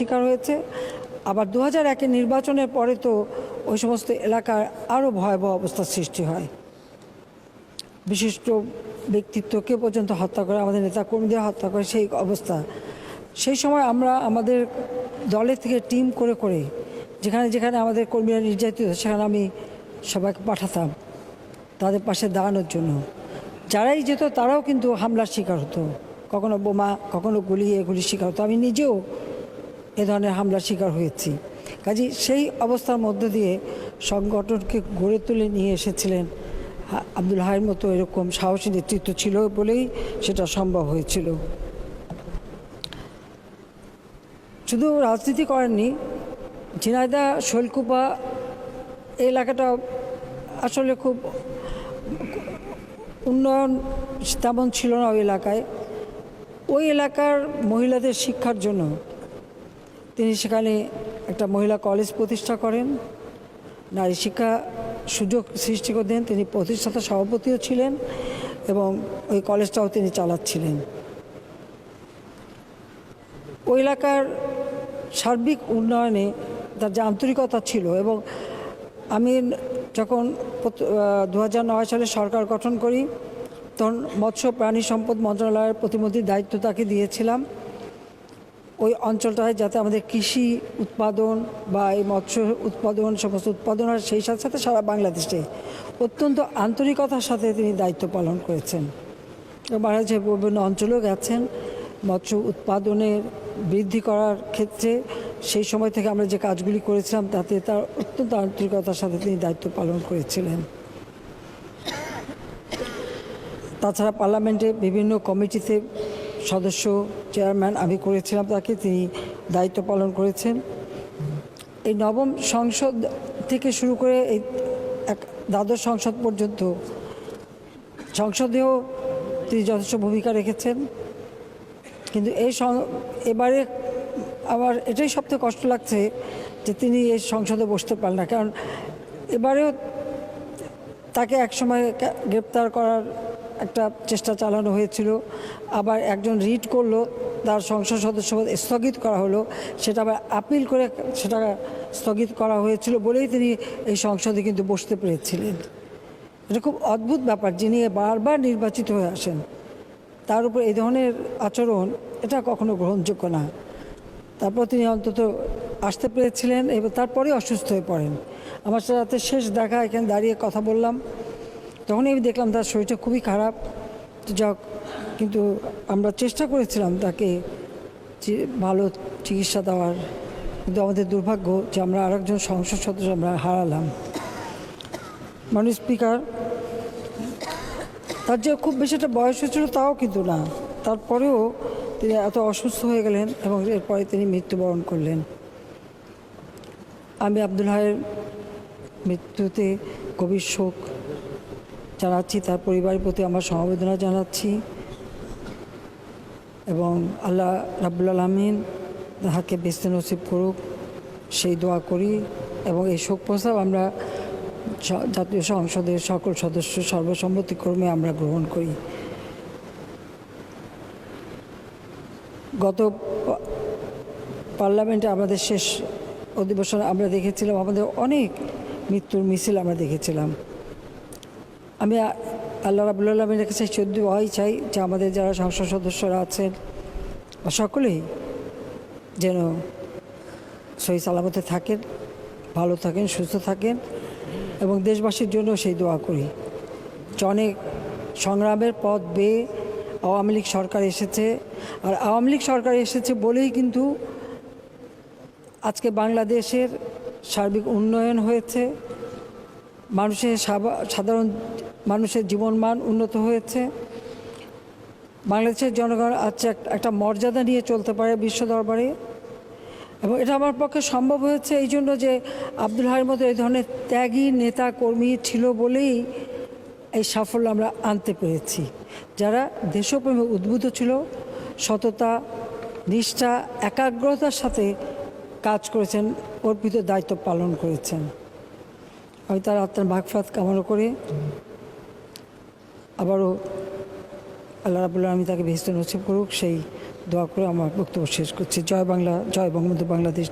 শিকার হয়েছে। আবার দু হাজার একের নির্বাচনের পরে তো ওই সমস্ত এলাকার আরও ভয়াবহ অবস্থার সৃষ্টি হয়। বিশিষ্ট ব্যক্তিত্বকে পর্যন্ত হত্যা করে, আমাদের নেতা কর্মীদের হত্যা করে সেই অবস্থা। সেই সময় আমরা আমাদের দলের থেকে টিম করে করে, যেখানে যেখানে আমাদের কর্মীরা নির্যাতিত, সেখানে আমি সবাইকে পাঠাতাম তাদের পাশে দাঁড়ানোর জন্য। যারাই যেত তারাও কিন্তু হামলার শিকার হতো। কখনো বোমা, কখনো গুলি, এগুলির শিকার হতো। আমি নিজেও এ ধরনের হামলার শিকার হয়েছি। কাজে সেই অবস্থার মধ্য দিয়ে সংগঠনকে গড়ে তুলে নিয়ে এসেছিলেন আব্দুল হাইয়ের মতো এরকম সাহসী নেতৃত্ব ছিল বলেই সেটা সম্ভব হয়েছিল। শুধু রাজনীতি করেননি ঝিনাইদা শৈলকুপা এলাকাটা আসলে খুব উন্নয়ন তেমন ছিল না ওই এলাকায়। ওই এলাকার মহিলাদের শিক্ষার জন্য তিনি সেখানে একটা মহিলা কলেজ প্রতিষ্ঠা করেন। নারী শিক্ষা সুযোগ সৃষ্টি করে দেন। তিনি প্রতিষ্ঠাতা সভাপতিও ছিলেন এবং ওই কলেজটাও তিনি চালাচ্ছিলেন। ওই এলাকার সার্বিক উন্নয়নে তার যে আন্তরিকতা ছিল এবং আমি যখন দু সালে সরকার গঠন করি, তখন মৎস্য প্রাণী সম্পদ মন্ত্রণালয়ের প্রতিমন্ত্রীর দায়িত্ব তাকে দিয়েছিলাম। ওই অঞ্চলটায় যাতে আমাদের কৃষি উৎপাদন বা এই মৎস্য উৎপাদন, সমস্ত উৎপাদন হয়, সেই সাথে সাথে সারা বাংলাদেশে অত্যন্ত আন্তরিকতার সাথে তিনি দায়িত্ব পালন করেছেন। মহারাজ বিভিন্ন অঞ্চলেও গেছেন। মৎস্য উৎপাদনের বৃদ্ধি করার ক্ষেত্রে সেই সময় থেকে আমরা যে কাজগুলি করেছিলাম, তাতে তার অত্যন্ত আন্তরিকতার সাথে তিনি দায়িত্ব পালন করেছিলেন। তাছাড়া পার্লামেন্টে বিভিন্ন কমিটিতে সদস্য চেয়ারম্যান আমি করেছিলাম তাকে, তিনি দায়িত্ব পালন করেছেন। এই নবম সংসদ থেকে শুরু করে এই এক দ্বাদশ সংসদ পর্যন্ত সংসদেও তিনি যথেষ্ট ভূমিকা রেখেছেন। কিন্তু এই এবারে আমার এটাই সবথেকে কষ্ট লাগছে যে তিনি এই সংসদে বসতে পারেন না। কারণ এবারেও তাকে একসময় গ্রেপ্তার করার একটা চেষ্টা চালানো হয়েছিল। আবার একজন রিট করল, তার সংসদ সদস্য স্থগিত করা হলো। সেটা আবার আপিল করে সেটা স্থগিত করা হয়েছিল বলেই তিনি এই সংসদে কিন্তু বসতে পেরেছিলেন। এটা খুব অদ্ভুত ব্যাপার, যিনি বারবার নির্বাচিত হয়ে আসেন, তার উপর এই ধরনের আচরণ, এটা কখনো গ্রহণযোগ্য না। তারপর তিনি অন্তত আসতে পেরেছিলেন এবং তারপরে অসুস্থ হয়ে পড়েন। আমার সাথে শেষ দেখা, এখানে দাঁড়িয়ে কথা বললাম। তখনই আমি দেখলাম তার শরীরটা খুবই খারাপ। যাক, কিন্তু আমরা চেষ্টা করেছিলাম তাকে ভালো চিকিৎসা দেওয়ার। কিন্তু আমাদের দুর্ভাগ্য যে আমরা আরেকজন সংসদ সদস্য আমরা হারালাম। মাননীয় স্পিকার, তার যে খুব বেশি একটা বয়স হয়েছিল তাও কিন্তু না। তারপরেও তিনি এত অসুস্থ হয়ে গেলেন এবং এরপরে তিনি মৃত্যুবরণ করলেন। আমি আব্দুল হায়ের মৃত্যুতে গভীর শোক জানাচ্ছি, তার পরিবারের প্রতি আমার সমবেদনা জানাচ্ছি এবং আল্লাহ রাবুল আলমিন তাহাকে বেস্তে নসিব করুক, সেই দোয়া করি এবং এই শোক প্রস্তাব আমরা জাতীয় সংসদের সকল সদস্য সর্বসম্মতিক্রমে আমরা গ্রহণ করি। গত পার্লামেন্টে আমাদের শেষ অধিবেশনে আমরা দেখেছিলাম, আমাদের অনেক মৃত্যুর মিছিল আমরা দেখেছিলাম। আমি আল্লাহ রাবুল্লাহ আলমিনের কাছে সদ্য হওয়াই চাই যে আমাদের যারা সংসদ সদস্যরা আছেন, সকলেই যেন সহি সালামতে থাকেন, ভালো থাকেন, সুস্থ থাকেন এবং দেশবাসীর জন্য সেই দোয়া করি। যে অনেক সংগ্রামের পথ বেয়ে আওয়ামী লীগ সরকার এসেছে, আর আওয়ামী লীগ সরকার এসেছে বলেই কিন্তু আজকে বাংলাদেশের সার্বিক উন্নয়ন হয়েছে। মানুষের সাধারণ মানুষের জীবনমান উন্নত হয়েছে। বাংলাদেশের জনগণ আজকে একটা মর্যাদা নিয়ে চলতে পারে বিশ্ব দরবারে। এবং এটা আমার পক্ষে সম্ভব হয়েছে এই জন্য যে আব্দুল হাইয়ের মতো এই ধরনের ত্যাগী নেতা কর্মী ছিল বলেই এই সাফল্য আমরা আনতে পেরেছি। যারা দেশপ্রেমে উদ্বুদ্ধ ছিল, সততা, নিষ্ঠা, একাগ্রতার সাথে কাজ করেছেন, অর্পিত দায়িত্ব পালন করেছেন। আমি তার আত্মার ভাগফাত কামনা করে আবারও আল্লাহ রাবুল্লাহ আমি তাকে বেহস্ত নসিব করুক, সেই দোয়া করে আমার বক্তব্য শেষ করছি জয় বাংলা, জয় বঙ্গবন্ধু বাংলাদেশ।